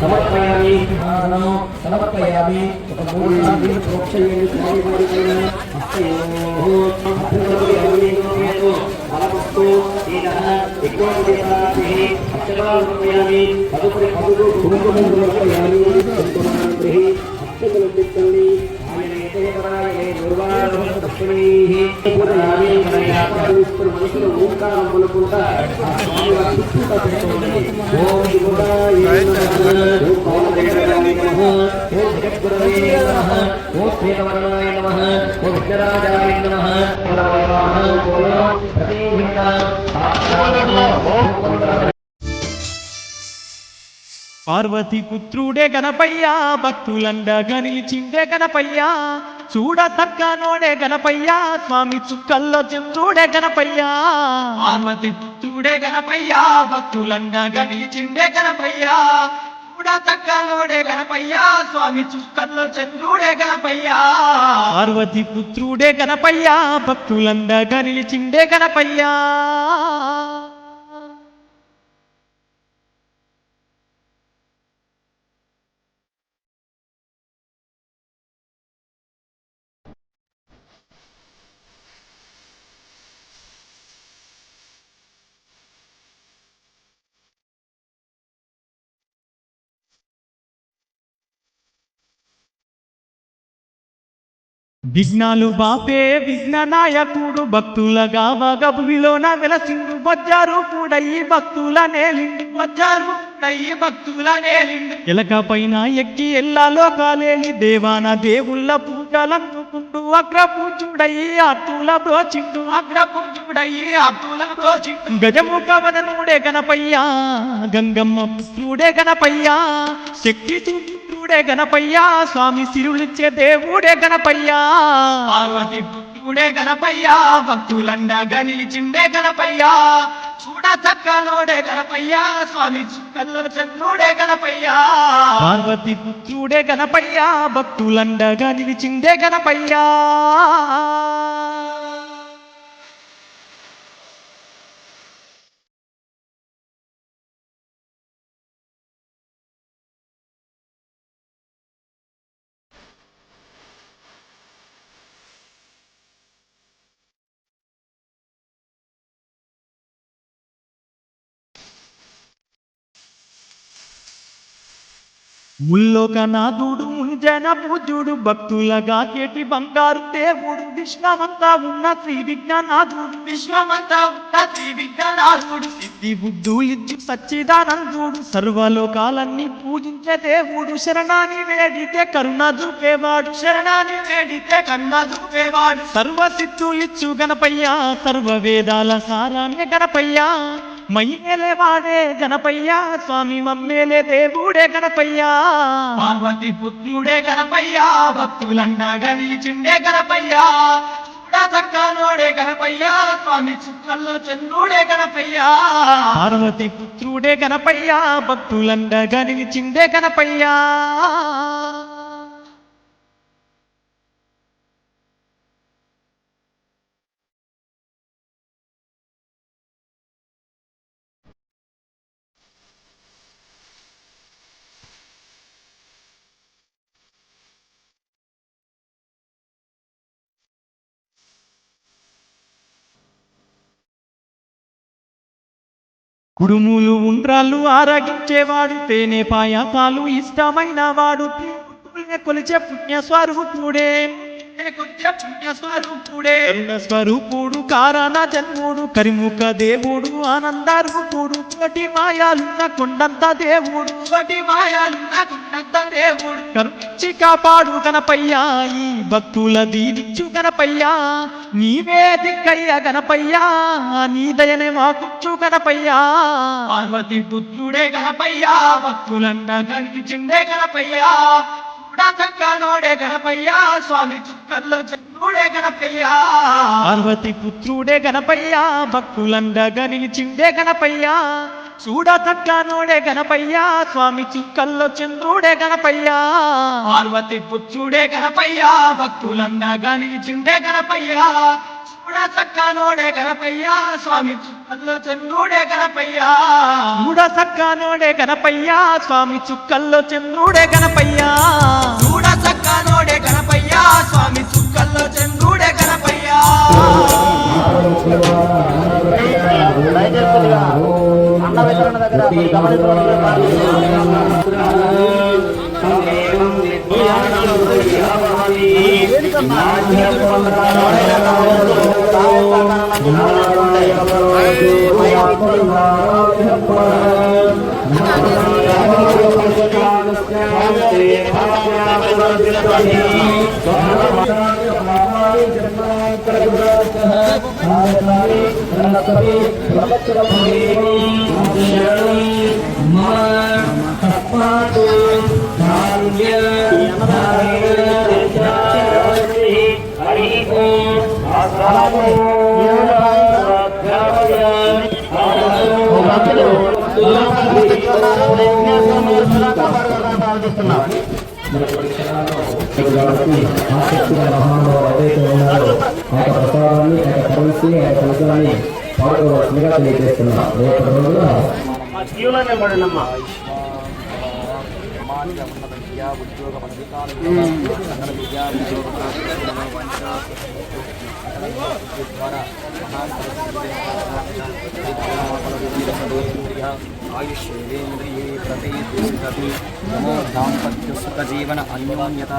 సమర్పయామి. సమర్పయామి. ఒక మూడు అభ్యంతరపయామి బలవస్తు ఈనః యజ్ఞోపదేశాభిः అక్షరాలు తదుపరి పదులు సమర్పయామి అక్షతలు మనసులో ఓంకారం పలుకుంటా ఆ స్వామి వారి చుట్టూ పెట్టుకోండి పార్వతి పుత్రుడే గణపయ్యా భక్తులండగా నిలిచిండే గణపయ్యా. చూడ తక్కనోడే గణపయ్యా స్వామి చుక్కల్లో చంద్రుడే గణపయ్యా. పార్వతి పుత్రుడే గణపయ్యా భక్తులండగా నిలిచిండే గణపయ్యా. చూడ గణపయ్యా స్వామి చుక్కల్లో చంద్రుడే గణపయ్యా. పార్వతి పుత్రుడే గణపయ్యా భక్తులండగా నిలిచిండే గణపయ్యా. విఘ్నాలు బాపే విఘ్న నాయకుడు భక్తులగా వగభువిలోన వెలసిండు బజ్జారు కూడయి భక్తుల నేలిండు. బజ్జారు భక్తుల నేలిండు. ఎలక పైన ఎక్కి ఎల్లా లోకాలేని దేవాన దేవుళ్ళ పూజలందుకుంటూ అగ్ర పూజుడయి అత్తుల బ్రోచిండు. అగ్ర పూజుడయి అత్తుల బ్రోచిండు. గజముఖ వదనుడే గణపయ్యా గంగమ్మ పుత్రుడే గణపయ్యా శక్తి పుత్రుడే గణపయ్యా. స్వామి సిరులిచ్చే దేవుడే గణపయ్యా. పార్వతి పుత్రుడే గణపయ్యా. భక్తులండ గనిచిండే గణపయ్యా. చూడ చక్కనోడే గణపయ్యా. స్వామి చుక్కల్లో గణపయ్యా. పార్వతి పుత్రుడే గణపయ్యా. భక్తులండగా నిలిచిండే గణపయ్యా. ముల్లోకనాథుడు జన పూజుడు భక్తులగా కేటి బంగారు దేవుడు విశ్వమంతా ఉన్న శ్రీ విజ్ఞానాథుడు విశ్వమంతా ఉన్న శ్రీ విజ్ఞానాథుడు సిద్ధి బుద్ధులిచ్చు సచ్చిదానందుడు సర్వలోకాలన్నీ పూజించే దేవుడు శరణాన్ని వేడితే కరుణ చూపేవాడు శరణాన్ని వేడితే కరుణ చూపేవాడు. సర్వ సిద్ధులిచ్చు గణపయ్యా సర్వ వేదాల సారాన్ని గణపయ్యా. మయ్యేలే వాడే గణపయ్యా స్వామి మమ్మేలే దేవుడే గణపయ్యా. పార్వతి పుత్రుడే గణపయ్యా భక్తులండగా నిలిచిండే గణపయ్యా. చక్కనోడే గణపయ్యా స్వామి చుక్కల్లో చంద్రుడే గణపయ్యా. పార్వతి పుత్రుడే గణపయ్యా భక్తులండగా నిలిచిండే గణపయ్యా. కుడుములు ఉండ్రాళ్ళు ఆరగించేవాడు తేనే పాయసాలు ఇష్టమైన వాడు కొలిచే పుణ్యస్వరూపుడే స్వరూపుడే కరుణ స్వరూపుడు కారణ జన్ముడు కరిముఖ దేవుడు ఆనంద రూపుడు కోటి మాయాలున్న కొండంత దేవుడు. కోటి మాయాలున్న కొండంత దేవుడు. కరుణించి కాపాడు గణపయ్యా ఈ భక్తుల దీవించు గణపయ్యా. నీవే దిక్కయ్య గణపయ్యా నీ దయనే మాకుచ్చు గణపయ్యా. పార్వతి పుత్రుడే గణపయ్యా భక్తులండ కనిపించిండే గణపయ్యా. నోడే గణపయ్యా స్వామి చుక్కల్లో చంద్రుడే గణపయ్యా. పార్వతి పుత్రుడే గణపయ్యా భక్తులండగా నిలిచిండే గణపయ్యా. చూడ నోడే గణపయ్యా స్వామి చుక్కల్లో చంద్రుడే గణపయ్యా. పార్వతి పుత్రుడే గణపయ్యా భక్తులండగా నిలిచిండే గణపయ్యా. కూడా సక్కనోడే గణపయ్యా స్వామి చుక్కల్లో చంద్రుడే గణపయ్యా. కూడా సక్కనోడే గణపయ్యా స్వామి చుక్కల్లో చంద్రుడే గణపయ్యా. కూడా సక్కనోడే గణపయ్యా స్వామి చుక్కల్లో చంద్రుడే గణపయ్యా. అన్న వితరణ దగ్గర ప్రవచన కాబట్టి ఆసక్తిగా మహానుభావులు ఏదైతే ఉన్నారో ఆ యొక్క ప్రసాదాన్ని ఆ యొక్క కరెన్సీ ఆ యొక్క ఫలితాన్ని పాల్గొవలసిందిగా తెలియజేస్తున్నాం. రేపటి రోజున జీవనాన్ని పడినమ్మా ఆయుష్యేంద్రియే ప్రతిష్టతి నమో దాంపత్య సుఖ జీవన అన్యోన్యత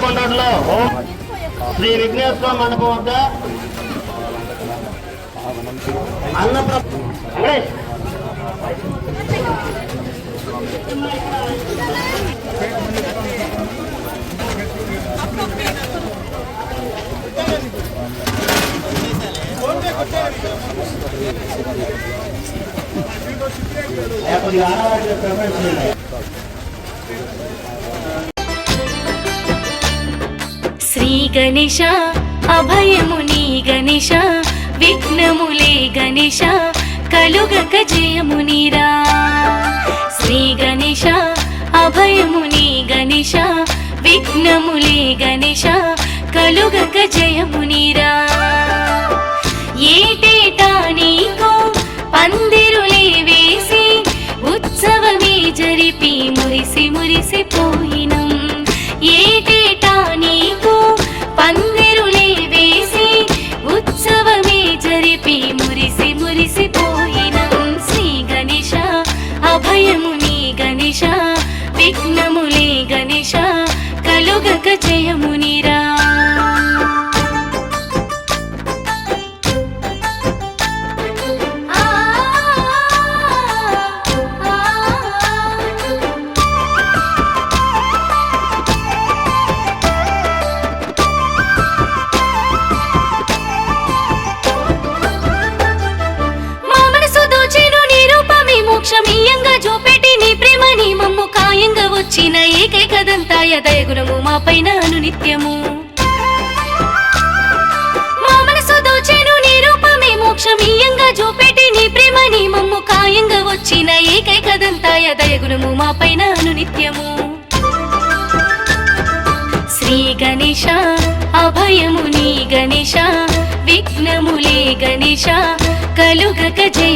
కొండలో శ్రీ విఘ్నేశ్వర మండపం వద్ద అన్నప్ర కొద్దిగా ఆడవాళ్ళు ప్రపంచం గణేశ అభయముని గణేశ విఘ్నములే గణేశ కలుగక జయమునిరా. శ్రీ గణేశ అభయముని గణేశ విఘ్నములే గణేశ కలుగక జయమునిరా. ఏటేటా నీకు పందిరులే వేసి ఉత్సవమే జరిపి మురిసి మురిసిపోయి దయ దయగుణము మా పైన నిత్యము. మా మనసు దోచెను నీ రూపమే మోక్షమీయంగా చూపెట్టి నీ ప్రేమని మమ్ము కాయంగా వచ్చిన ఏకైక దంతాయ దయగుణము మా పైన అనునిత్యము శ్రీ గణేశ అభయముని గణేష విఘ్నములే గణేష కలుగక జయ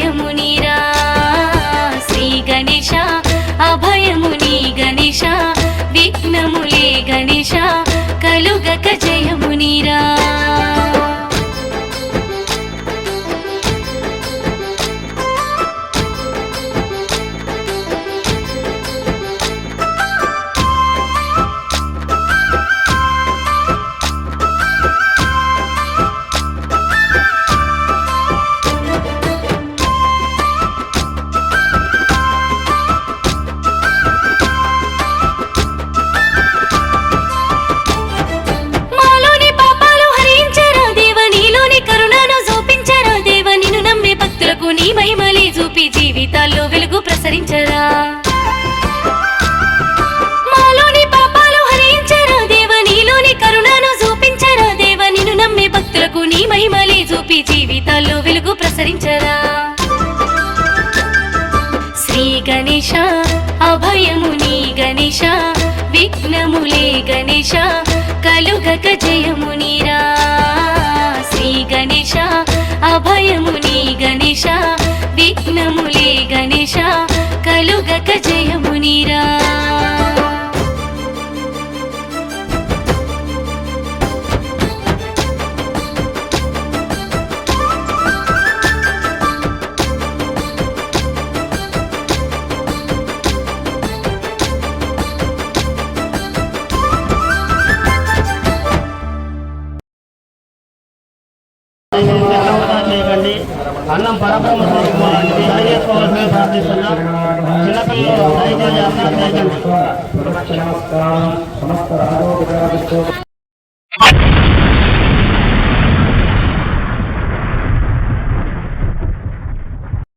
చూపి జీవితాల్లో వెలుగు ప్రసరించరా. శ్రీ గణేష అభయము నీ గణేష విఘ్నములే గణేష కలుగక జయమునిరా శ్రీ గణేశ అభయముని గణేష విఘ్నములే గణేష కలుగక జయము అన్నం పరబ్రహ్మ స్వరూపం తెలియజేసుకోవాల్సిన ప్రార్థిస్తున్నాం. చిన్నపిల్లలు దయచేసి అన్నం చేయకండి నమస్కారం. సమస్త రాజోపచార